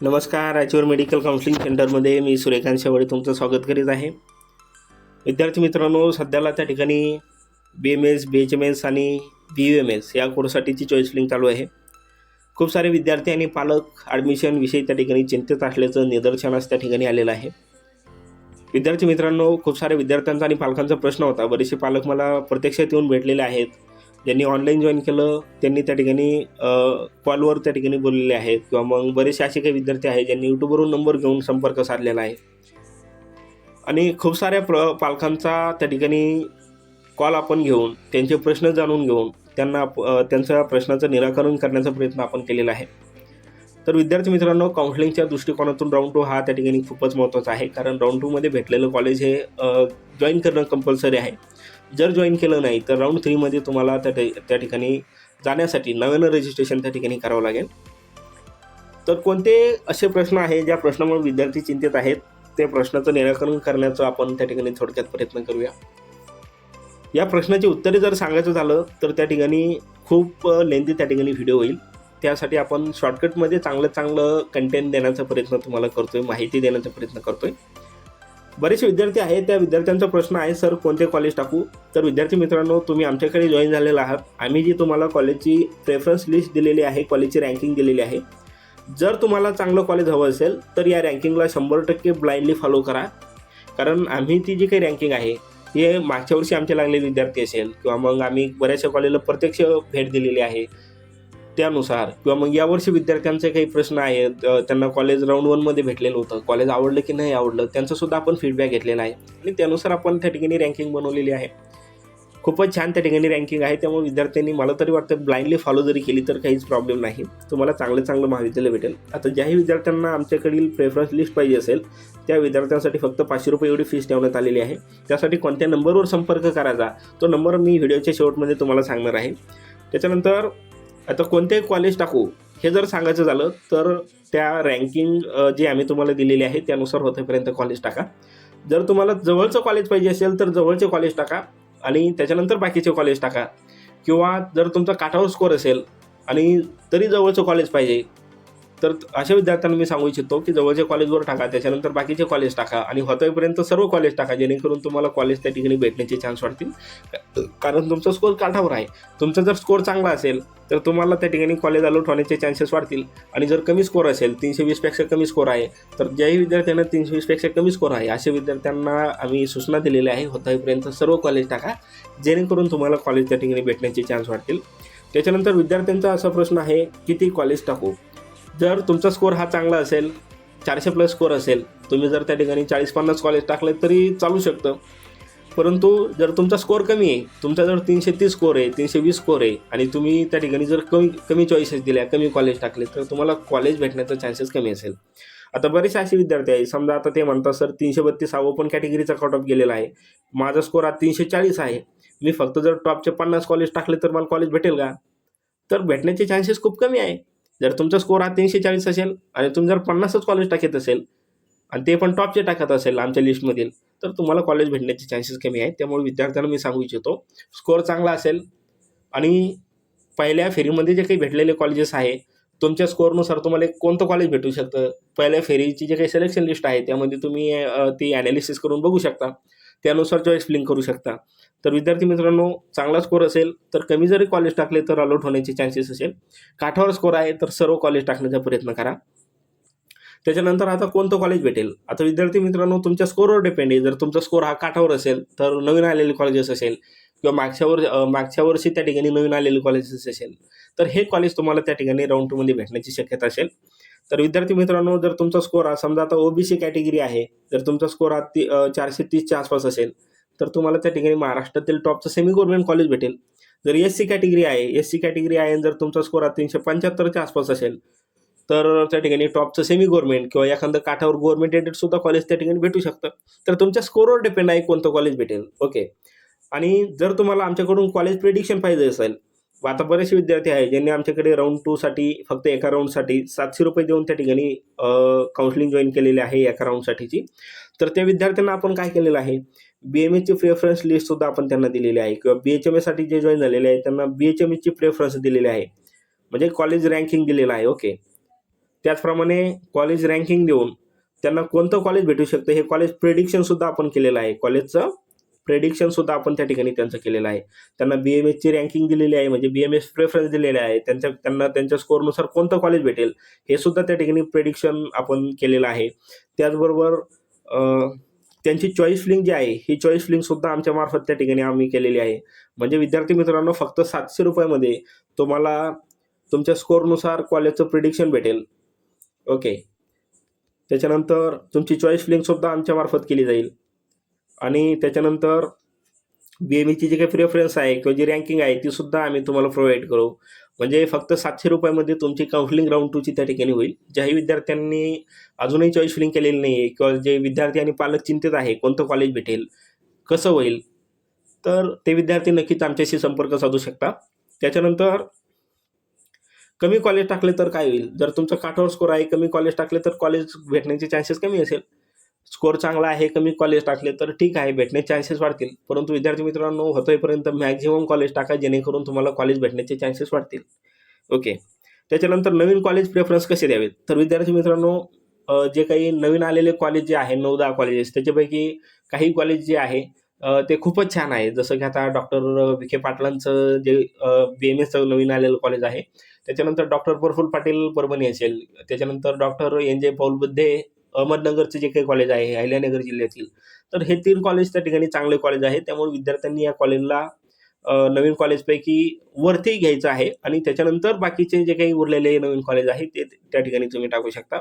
नमस्कार Raichur medical counselling सेंटरमध्ये मी सुरेखांत शेवळे तुमचं स्वागत करीत आहे. विद्यार्थी मित्रांनो सध्याला त्या ठिकाणी B M S B H M S आणि बी यू एम एस या कोर्ससाठीची चॉईस लिंक चालू आहे. खूप सारे विद्यार्थी आणि पालक ॲडमिशनविषयी त्या ठिकाणी चिंतित असल्याचं निदर्शनास त्या ठिकाणी आलेलं आहे. विद्यार्थी मित्रांनो खूप सारे विद्यार्थ्यांचा आणि पालकांचा प्रश्न होता. बरेचसे पालक मला प्रत्यक्षात येऊन भेटलेले आहेत. ज्यांनी ऑनलाईन जॉईन केलं. त्यांनी त्या ठिकाणी कॉलवर त्या ठिकाणी बोललेले आहेत. किंवा मग बरेचसे असे काही विद्यार्थी आहेत ज्यांनी यूट्यूबवरून नंबर घेऊन संपर्क साधलेला आहे. आणि खूप साऱ्या प्र पालकांचा त्या ठिकाणी कॉल आपण घेऊन त्यांचे प्रश्न जाणून घेऊन त्यांना त्यांच्या प्रश्नाचं निराकरण करण्याचा प्रयत्न आपण केलेला आहे. तर विद्यार्थी मित्रांनो काउन्सिलिंगच्या दृष्टिकोनातून राऊंड टू हा त्या ठिकाणी खूपच महत्त्वाचा आहे. कारण राऊंड टूमध्ये भेटलेलं कॉलेज हे जॉईन करणं कंपल्सरी आहे. जर जॉईन केलं नाही तर राऊंड थ्रीमध्ये तुम्हाला त्या त्या ठिकाणी जाण्यासाठी नव्यानं रजिस्ट्रेशन त्या ठिकाणी करावं लागेल. तर कोणते असे प्रश्न आहे ज्या प्रश्नामुळे विद्यार्थी चिंतित आहेत ते प्रश्नाचं निराकरण करण्याचं आपण त्या ठिकाणी थोडक्यात प्रयत्न करूया. या प्रश्नाची उत्तरे जर सांगायचं झालं तर त्या ठिकाणी खूप लेंदी त्या ठिकाणी व्हिडिओ होईल. त्यासाठी आपण शॉर्टकटमध्ये चांगलं चांगलं कंटेंट देण्याचा प्रयत्न तुम्हाला करतोय माहिती देण्याचा प्रयत्न करतोय. बरेचसे विद्यार्थी आहेत त्या विद्यार्थ्यांचा प्रश्न आहे सर कोणते कॉलेज टाकू? तर विद्यार्थी मित्रांनो तुम्ही आमच्याकडे जॉईन झालेला आहात. आम्ही जी तुम्हाला कॉलेजची प्रेफरन्स लिस्ट दिलेली आहे कॉलेजची रँकिंग दिलेली आहे जर तुम्हाला चांगलं कॉलेज हवं असेल तर या रँकिंगला शंभर टक्के ब्लाइंडली फॉलो करा. कारण आम्ही ती जी काही रँकिंग आहे हे मागच्या वर्षी आमचे लागलेले विद्यार्थी असेल किंवा मग आम्ही बऱ्याचशा कॉलेजला प्रत्यक्ष भेट दिलेली आहे त्यानुसार किंवा मग यावर्षी विद्यार्थ्यांचे काही प्रश्न आहेत त्यांना कॉलेज राऊंड वनमध्ये भेटलेलं होतं. कॉलेज आवडलं की नाही आवडलं त्यांचासुद्धा आपण फीडबॅक घेतलेला आहे. आणि त्यानुसार आपण त्या ठिकाणी रँकिंग बनवलेली आहे. खूपच छान त्या ठिकाणी रँकिंग आहे. त्यामुळे विद्यार्थ्यांनी मला तरी वाटतं ब्लाइंडली फॉलो जरी केली तर काहीच प्रॉब्लेम नाही. तुम्हाला चांगलं चांगलं महाविद्यालय भेटेल. आता ज्याही विद्यार्थ्यांना आमच्याकडील प्रेफरन्स लिस्ट पाहिजे असेल त्या विद्यार्थ्यांसाठी फक्त पाचशे रुपये एवढी फीस ठेवण्यात आलेली आहे. त्यासाठी कोणत्या नंबरवर संपर्क करायचा तो नंबर मी व्हिडिओच्या शेवटमध्ये तुम्हाला सांगणार आहे. त्याच्यानंतर आता कोणते कॉलेज टाकू हे जर सांगायचं झालं तर त्या रँकिंग जे आम्ही तुम्हाला दिलेली आहे त्यानुसार होतेपर्यंत कॉलेज टाका. जर तुम्हाला जवळचं कॉलेज पाहिजे असेल तर जवळचे कॉलेज टाका आणि त्याच्यानंतर बाकीचे कॉलेज टाका. किंवा जर तुमचा काठावर स्कोर असेल आणि तरी जवळचं कॉलेज पाहिजे तर अशा विद्यार्थ्यांना मी सांगू इच्छितो की जवळच्या कॉलेजवर टाका त्याच्यानंतर बाकीचे कॉलेज टाका आणि होतोपर्यंत सर्व कॉलेज टाका जेणेकरून तुम्हाला कॉलेज त्या ठिकाणी भेटण्याचे चान्स वाढतील. कारण तुमचा स्कोर काठावर आहे. तुमचा जर स्कोर चांगला असेल तर तुम्हाला त्या ठिकाणी कॉलेज अलॉट होण्याचे चान्सेस वाढतील. आणि जर कमी स्कोर असेल तीनशे वीसपेक्षा कमी स्कोर आहे तर ज्याही विद्यार्थ्यांना तीनशे वीसपेक्षा कमी स्कोर आहे अशा विद्यार्थ्यांना आम्ही सूचना दिलेल्या आहे होतापर्यंत सर्व कॉलेज टाका जेणेकरून तुम्हाला कॉलेज त्या ठिकाणी भेटण्याचे चान्स वाढतील. त्याच्यानंतर विद्यार्थ्यांचा असा प्रश्न आहे किती कॉलेज टाकू? जर तुमचा स्कोअर हा चांगला असेल चारशे प्लस स्कोअर असेल तुम्ही जर त्या ठिकाणी चाळीस पन्नास कॉलेज टाकले तरी चालू शकतं. परंतु जर तुमचा स्कोअर कमी आहे तुमचा जर तीनशे तीस स्कोअर आहे तीनशे वीस स्कोअर आहे आणि तुम्ही त्या ठिकाणी जर कमी कमी चॉईसेस दिल्या कमी कॉलेज टाकले तर तुम्हाला कॉलेज भेटण्याचा चान्सेस कमी असेल. आता बरेचसे असे विद्यार्थी आहे समजा आता ते म्हणतात सर तीनशे बत्तीसावं पण कॅटेगरीचा कट ऑफ गेलेला आहे. माझा स्कोअर आज तीनशे चाळीस आहे. मी फक्त जर टॉपचे पन्नास कॉलेज टाकले तर मला कॉलेज भेटेल का? तर भेटण्याचे चान्सेस खूप कमी आहे. जर तुमचा स्कोर हा तीनशे चाळीस असेल आणि तुम्ही जर पन्नासच कॉलेज टाकत असेल आणि ते पण टॉपचे टाकत असेल आमच्या लिस्टमधील तर तुम्हाला कॉलेज भेटण्याचे चान्सेस कमी आहेत. त्यामुळे विद्यार्थ्यांना मी सांगू इच्छितो स्कोअर चांगला असेल आणि पहिल्या फेरीमध्ये जे काही भेटलेले कॉलेजेस आहे तुमच्या स्कोअरनुसार तुम्हाला एक कोणतं कॉलेज भेटू शकतं? पहिल्या फेरीची जे काही सिलेक्शन लिस्ट आहे त्यामध्ये तुम्ही ती ॲनालिसिस करून बघू शकता. त्यानुसार चॉईस फिलिंग करू शकता. तर विद्यार्थी मित्रांनो चांगला स्कोर असेल तर कमी जरी कॉलेज टाकले तर अलॉट होण्याचे चान्सेस असेल. काठावर स्कोर आहे तर सर्व कॉलेज टाकण्याचा प्रयत्न करा. त्याच्यानंतर आता कोणतं कॉलेज भेटेल? आता विद्यार्थी मित्रांनो तुमच्या स्कोरवर डिपेंड आहे. जर तुमचा स्कोर हा काठावर असेल तर नवीन आलेले कॉलेजेस असेल किंवा मागच्या वर मागच्या वर्षी त्या ठिकाणी नवीन आलेले कॉलेजेस असेल तर हे कॉलेज तुम्हाला त्या ठिकाणी राऊंड टूमध्ये भेटण्याची शक्यता असेल. तर विद्यार्थी मित्रांनो जर तुमचा स्कोर हा समजा आता ओबीसी कॅटेगरी आहे जर तुमचा स्कोर हा ती चारशे तीसच्या आसपास असेल तर तुम्हाला त्या ठिकाणी महाराष्ट्रातील टॉपचं सेमी गव्हर्नमेंट कॉलेज भेटेल. जर एस सी कॅटेगरी आहे एस सी कॅटेगरी आहे आणि जर तुमचा स्कोर तीनशे पंच्याहत्तरच्या आसपास असेल तर त्या ठिकाणी टॉपचं सेमी गव्हर्नमेंट किंवा एखादं काठावर गव्हर्नमेंट एडेड सुद्धा कॉलेज त्या ठिकाणी भेटू शकतं. तर तुमच्या स्कोरवर डिपेंड आहे कोणतं कॉलेज भेटेल. ओके आणि जर तुम्हाला आमच्याकडून कॉलेज प्रेडिक्शन पाहिजे असेल आता बरेचसे विद्यार्थी आहे ज्यांनी आमच्याकडे राऊंड टूसाठी फक्त एका राऊंडसाठी सातशे रुपये देऊन त्या ठिकाणी काउन्सिलिंग जॉईन केलेली आहे एका राऊंडसाठीची तर त्या विद्यार्थ्यांना आपण काय केलेलं आहे? बी एम एची प्रेफरन्स लिस्टसुद्धा आपण त्यांना दिलेली आहे. किंवा बी एच एम एसाठी जे जॉईन झालेले आहे त्यांना बी एच एम एची प्रेफरन्स दिलेली आहे. म्हणजे कॉलेज रँकिंग दिलेलं आहे ओके त्याचप्रमाणे कॉलेज रँकिंग देऊन त्यांना कोणतं कॉलेज भेटू शकतं हे कॉलेज प्रेडिक्शनसुद्धा आपण केलेलं आहे. कॉलेजचं प्रेडिक्शनसुद्धा आपण त्या ठिकाणी त्यांचं केलेलं आहे. त्यांना बी एम एसची रँकिंग दिलेली आहे म्हणजे बी एम एस प्रेफरन्स दिलेले आहे. त्यांच्या त्यांना त्यांच्या स्कोअरनुसार कोणतं कॉलेज भेटेल हे सुद्धा त्या ठिकाणी प्रेडिक्शन आपण केलेलं आहे. त्याचबरोबर त्यांची चॉईस लिंक जी आहे ही चॉईस लिंकसुद्धा आमच्या मार्फत त्या ठिकाणी आम्ही केलेली आहे. म्हणजे विद्यार्थी मित्रांनो फक्त सातशे रुपयामध्ये तुम्हाला तुमच्या स्कोअरनुसार कॉलेजचं प्रिडिक्शन भेटेल. ओके त्याच्यानंतर तुमची चॉईस लिंकसुद्धा आमच्या मार्फत केली जाईल. आणि त्याच्यानंतर बी एम ईची जी काही प्रेफरन्स आहे किंवा जी रँकिंग आहे ती सुद्धा आम्ही तुम्हाला प्रोव्हाइड करू. म्हणजे फक्त सातशे रुपयामध्ये तुमची काउन्सिलिंग राऊंड टूची त्या ठिकाणी होईल. ज्याही विद्यार्थ्यांनी अजूनही चॉईस फिलिंग केलेली नाही आहे किंवा जे विद्यार्थी आणि पालक चिंतित आहे कोणतं कॉलेज भेटेल कसं होईल तर ते विद्यार्थी नक्कीच आमच्याशी संपर्क साधू शकता त्याच्यानंतर कमी कॉलेज टाकले तर काय होईल? जर तुमचा काठावर स्कोर आहे कमी कॉलेज टाकले तर कॉलेज भेटण्याचे चान्सेस कमी असेल. स्कोअर चांगला आहे कमी कॉलेज टाकले तर ठीक आहे भेटण्याचे चान्सेस वाढतील. परंतु विद्यार्थी मित्रांनो होतोयपर्यंत मॅक्झिमम कॉलेज टाका जेणेकरून तुम्हाला कॉलेज भेटण्याचे चान्सेस वाढतील. ओके त्याच्यानंतर नवीन कॉलेज प्रेफरन्स कसे द्यावेत? तर विद्यार्थी मित्रांनो जे काही नवीन आलेले कॉलेज जे आहे नऊ दहा कॉलेजेस त्याच्यापैकी काही कॉलेज जे आहे ते खूपच छान आहे. जसं की आता डॉक्टर विखे पाटलांचं जे बी एम एसचं नवीन आलेलं कॉलेज आहे त्याच्यानंतर डॉक्टर प्रफुल पाटील परभणी असेल त्याच्यानंतर डॉक्टर एन जे पौलबुद्धे अहमदनगरचे जे काही कॉलेज आहे अहिल्यानगर जिल्ह्यातील तर हे तीन कॉलेज त्या ठिकाणी चांगले कॉलेज आहे त्यामुळे विद्यार्थ्यांनी या कॉलेजला नवीन कॉलेजपैकी वरती घ्यायचं आहे आणि त्याच्यानंतर बाकीचे जे काही उरलेले नवीन कॉलेज आहे ते त्या ठिकाणी तुम्ही टाकू शकता.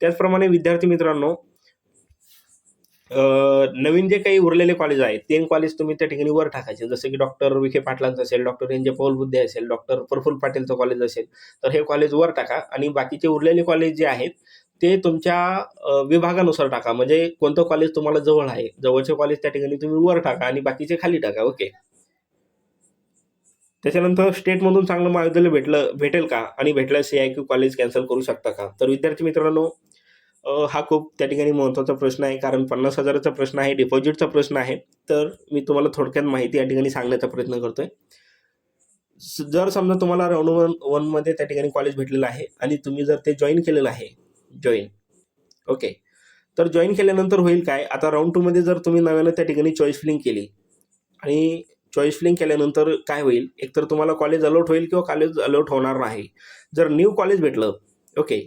त्याचप्रमाणे विद्यार्थी मित्रांनो नवीन जे काही उरलेले कॉलेज आहेत तीन कॉलेज तुम्ही त्या ठिकाणी वर टाकायचे. जसं की डॉक्टर विखे पाटलांचं असेल डॉक्टर एन जे पौल बुद्धे असेल डॉक्टर प्रफुल्ल पाटीलचं कॉलेज असेल तर हे कॉलेज वर टाका. आणि बाकीचे उरलेले कॉलेज जे आहेत ते तुमच्या विभागानुसार टाका. म्हणजे कोणतं कॉलेज तुम्हाला जवळ आहे? जवळचे कॉलेज त्या ठिकाणी तुम्ही वर टाका आणि बाकीचे खाली टाका. ओके त्याच्यानंतर स्टेटमधून चांगलं महाविद्यालय भेटलं भेटेल का? आणि भेटल्यास C I Q college cancel करू शकता का? तर विद्यार्थी मित्रांनो हा खूप त्या ठिकाणी महत्त्वाचा प्रश्न आहे. कारण पन्नास हजाराचा प्रश्न आहे डिपॉझिटचा प्रश्न आहे. तर मी तुम्हाला थोडक्यात माहिती या ठिकाणी सांगण्याचा प्रयत्न करतोय. जर समजा तुम्हाला राऊंड वन वनमध्ये त्या ठिकाणी कॉलेज भेटलेलं आहे आणि तुम्ही जर ते जॉईन केलेलं आहे जॉईन ओके तर जॉईन केल्यानंतर होईल काय? आता राऊंड टूमध्ये जर तुम्ही नव्यानं त्या ठिकाणी चॉईस फिलिंग केली आणि चॉईस फिलिंग केल्यानंतर काय होईल? एकतर तुम्हाला कॉलेज अलॉट होईल किंवा कॉलेज अलॉट होणार नाही. जर न्यू कॉलेज भेटलं ओके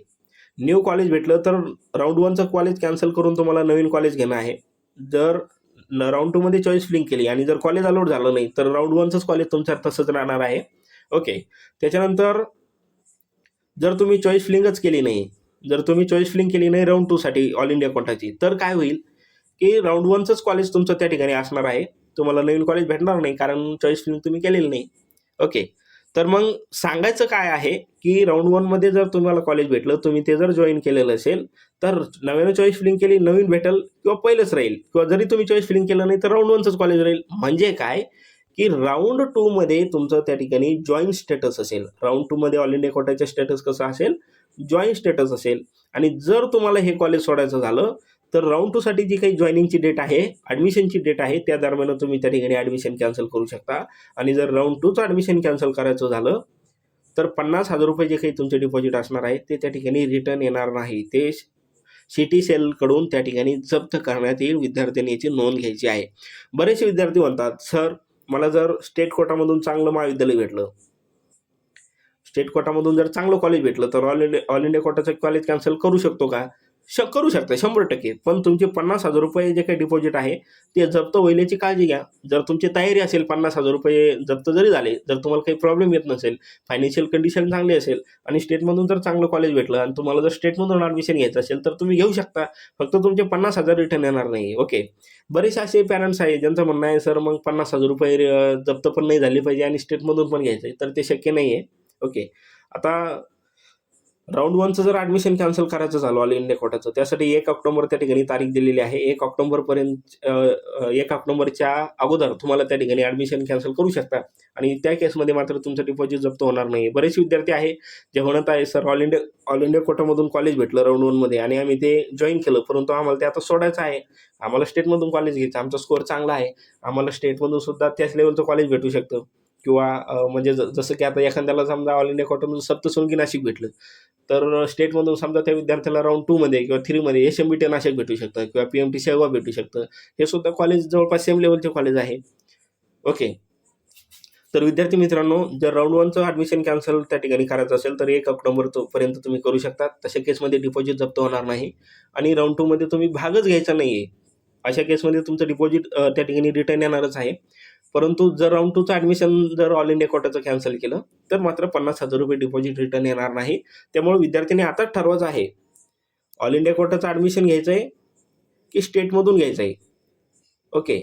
न्यू कॉलेज भेटलं तर राऊंड वनचं कॉलेज कॅन्सल करून तुम्हाला नवीन कॉलेज घेणं आहे. जर राऊंड टूमध्ये चॉईस फिलिंग केली आणि जर कॉलेज अलॉट झालं नाही तर राऊंड वनचंच कॉलेज तुमच्या तसंच राहणार आहे. ओके त्याच्यानंतर जर तुम्ही चॉईस फिलिंगच केली नाही जर तुम्ही चॉईस फिलिंग केली नाही राऊंड टूसाठी ऑल इंडिया कोटाची तर काय होईल की राऊंड वनचंच कॉलेज तुमचं त्या ठिकाणी असणार आहे. तुम्हाला नवीन कॉलेज भेटणार नाही कारण चॉईस फिलिंग तुम्ही केलेलं नाही. ओके तर मग सांगायचं काय आहे की राऊंड वनमध्ये जर तुम्हाला कॉलेज भेटलं तुम्ही ते जर जॉईन केलेलं असेल तर नव्यानं चॉईस फिलिंग केली नवीन भेटेल किंवा पहिलंच राहील. किंवा जरी तुम्ही चॉईस फिलिंग केलं नाही तर राऊंड वनचंच कॉलेज राहील. म्हणजे काय? की राऊंड टूमध्ये तुमचं त्या ठिकाणी जॉईन स्टेटस असेल. राऊंड टूमध्ये ऑल इंडिया कोटाचे स्टेटस कसं असेल? जॉईन स्टेटस असेल. आणि जर तुम्हाला हे कॉलेज सोडायचं झालं तर राऊंड टूसाठी जी काही जॉईनिंगची डेट आहे ॲडमिशनची डेट आहे त्या दरम्यान तुम्ही त्या ठिकाणी ॲडमिशन कॅन्सल करू शकता. आणि जर राऊंड टूचं ॲडमिशन कॅन्सल करायचं झालं तर पन्नास हजार रुपये जे काही तुमचे डिपॉझिट असणार आहे ते त्या ठिकाणी रिटर्न येणार नाही. ते सिटी सेलकडून त्या ठिकाणी जप्त करण्यात येईल विद्यार्थ्यांनी याची नोंद घ्यायची आहे. बरेचसे विद्यार्थी म्हणतात सर मला जर स्टेट कोटामधून चांगलं महाविद्यालय भेटलं स्टेट कोटामधून जर चांगलं कॉलेज भेटलं तर ऑल इंडिया ऑल इंडिया कोटाचं कॉलेज कॅन्सल करू शकतो का? श करू शकता शंभर टक्के. पण तुमचे पन्नास हजार रुपये जे काही डिपॉझिट आहे ते जप्त होईल काळजी घ्या. जर तुमची तयारी असेल पन्नास हजार रुपये जप्त जरी झाले जर तुम्हाला काही प्रॉब्लेम येत नसेल फायनान्शियल कंडिशन चांगली असेल आणि स्टेटमधून जर चांगलं कॉलेज भेटलं आणि तुम्हाला जर स्टेटमधून ॲडमिशन घ्यायचं असेल तर तुम्ही घेऊ शकता. फक्त तुमचे पन्नास हजार रिटर्न येणार नाही ओके बरेचसे असे पॅरेंट्स आहे ज्यांचं म्हणणं आहे सर मग पन्नास हजार रुपये जप्त पण नाही झाली पाहिजे आणि स्टेटमधून पण घ्यायचं आहे तर ते शक्य नाही आहे ओके. आता राऊंड वनचं जर ॲडमिशन कॅन्सल करायचं झालं ऑल इंडिया कोटाचं त्यासाठी एक ऑक्टोबर त्या ठिकाणी तारीख दिलेली आहे. एक ऑक्टोबरपर्यंत एक ऑक्टोबरच्या अगोदर तुम्हाला त्या ठिकाणी ॲडमिशन कॅन्सल करू शकता. आणि त्या केसमध्ये मात्र तुमचं डिपॉझिट जप्त होणार नाही बरेच विद्यार्थी आहे जे म्हणत आहे sir all India all India कोटामधून college भेटलं राऊंड वनमध्ये आणि आम्ही ते जॉईन केलं परंतु आम्हाला ते आता सोडायचं आहे. आम्हाला स्टेटमधून कॉलेज घ्यायचं आमचा स्कोअर चांगला आहे. आम्हाला स्टेटमधून सुद्धा त्याच लेवलचं कॉलेज भेटू शकतं. किंवा म्हणजे ज जसं की आता एखाद्याला समजा ऑल इंडिया कोटामधून सप्तशृंगी नाशिक भेटलं तर स्टेटमधून समजा त्या विद्यार्थ्याला राऊंड टूमध्ये किंवा थ्रीमध्ये S M B T Nashik भेटू शकतं किंवा पी एम टी सेवा भेटू शकतं. हे सुद्धा कॉलेज जवळपास सेम लेवलचे कॉलेज आहे. ओके तर विद्यार्थी मित्रांनो जर राऊंड वनचं ॲडमिशन कॅन्सल त्या ठिकाणी करायचं असेल तर एक ऑक्टोबर पर्यंत तुम्ही करू शकता. तशा केसमध्ये डिपॉझिट जप्त होणार नाही. आणि राऊंड टूमध्ये तुम्ही भागच घ्यायचा नाही आहे अशा केसमध्ये तुमचं डिपॉझिट त्या ठिकाणी रिटर्न येणारच आहे. परंतु जर राऊंड टूचं ॲडमिशन जर ऑल इंडिया कोटाचं कॅन्सल केलं तर मात्र पन्नास हजार रुपये डिपॉझिट रिटर्न येणार नाही. त्यामुळे विद्यार्थ्यांनी आताच ठरवायचं आहे. ऑल इंडिया कोटाचं ॲडमिशन घ्यायचं आहे की स्टेटमधून घ्यायचं आहे ओके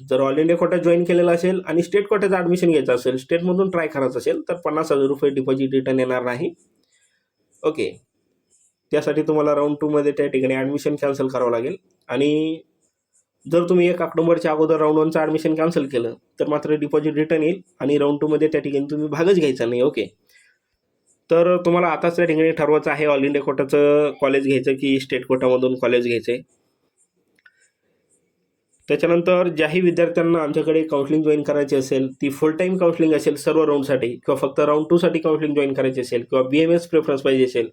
जर ऑल इंडिया कोटा जॉईन केलेला असेल आणि स्टेट कोट्याचं ॲडमिशन घ्यायचं असेल स्टेटमधून ट्राय करायचं असेल तर पन्नास हजार रुपये डिपॉझिट रिटर्न येणार नाही. ओके त्यासाठी तुम्हाला राऊंड टूमध्ये त्या ठिकाणी ॲडमिशन कॅन्सल करावं लागेल. आणि जर तुम्ही एक ऑक्टोबरच्या अगोदर राऊंड वनचं ॲडमिशन कॅन्सल केलं तर मात्र डिपॉझिट रिटर्न येईल आणि राऊंड टूमध्ये त्या ठिकाणी तुम्ही भागच घ्यायचा नाही ओके तर तुम्हाला आताच त्या ठिकाणी ठरवायचं आहे ऑल इंडिया कोटाचं कॉलेज घ्यायचं की स्टेट कोटामधून कॉलेज घ्यायचं आहे त्याच्यानंतर ज्याही विद्यार्थ्यांना आमच्याकडे काउन्सिलिंग जॉईन करायची असेल ती फुल टाईम काउन्सिलिंग असेल सर्व राऊंडसाठी किंवा फक्त राऊंड टूसाठी काउन्सिलिंग जॉईन करायची असेल किंवा बी एम एस प्रेफरन्स पाहिजे असेल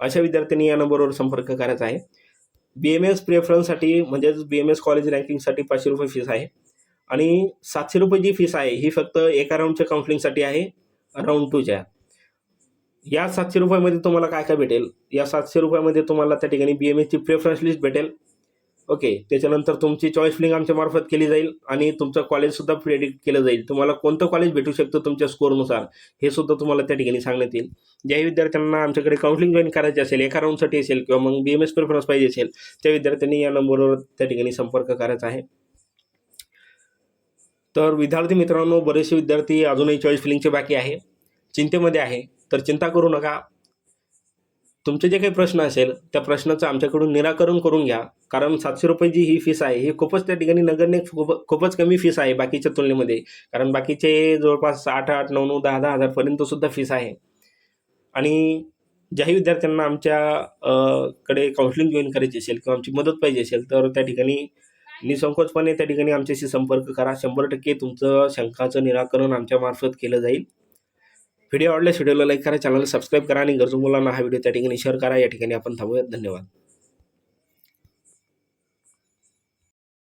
अशा विद्यार्थ्यांनी या नंबरवर संपर्क करायचा आहे. बी एम एस प्रेफरन्ससाठी म्हणजेच बी एम एस कॉलेज रँकिंगसाठी पाचशे रुपये फीस आहे. आणि सातशे रुपये जी फीस आहे ही फक्त एका राऊंडच्या काउन्सिलिंगसाठी आहे राऊंड टूच्या या सातशे रुपयामध्ये तुम्हाला काय काय भेटेल? या सातशे रुपयामध्ये तुम्हाला त्या ठिकाणी बी एम एसची प्रेफरन्स लिस्ट भेटेल. ओके त्याच्यानंतर तुमची चॉईस फिलिंग आमच्या मार्फत केली जाईल आणि तुमचं कॉलेजसुद्धा प्रेडिक्ट केलं जाईल. तुम्हाला कोणतं कॉलेज भेटू शकतं तुमच्या स्कोरनुसार हे सुद्धा तुम्हाला त्या ठिकाणी सांगण्यात येईल. ज्याही विद्यार्थ्यांना आमच्याकडे काउन्सिलिंग जॉईन करायचे असेल एका राऊंडसाठी असेल किंवा मग बी एम एस प्रेफरन्स पाहिजे असेल त्या विद्यार्थ्यांनी या नंबरवर त्या ठिकाणी संपर्क करायचा आहे. तर विद्यार्थी मित्रांनो बरेचसे विद्यार्थी अजूनही चॉईस फिलिंगचे बाकी आहे. चिंतेमध्ये आहे तर चिंता करू नका. तुमचे जे काही प्रश्न असेल त्या प्रश्नाचं आमच्याकडून निराकरण करून घ्या. कारण सातशे रुपये जी ही फीस आहे ही खूपच त्या ठिकाणी नगरने खूप खूपच कमी फीस आहे बाकीच्या तुलनेमध्ये. कारण बाकीचे जवळपास आठ आठ नऊ नऊ दहा दहा हजारपर्यंतसुद्धा फीस आहे. आणि ज्याही विद्यार्थ्यांना आमच्या कडे काउन्सिलिंग जॉईन करायची असेल किंवा आमची मदत पाहिजे असेल तर त्या ठिकाणी निसंकोचपणे त्या ठिकाणी आमच्याशी संपर्क करा. शंभर टक्के तुमचं शंकाचं निराकरण आमच्यामार्फत केलं जाईल. व्हिडिओ आवडल्यास व्हिडिओला लाईक करा चॅनलला सबस्क्राईब करा आणि गरजू मुलांना हा व्हिडिओ त्या ठिकाणी शेअर करा. या ठिकाणी आपण थांबूयात. धन्यवाद.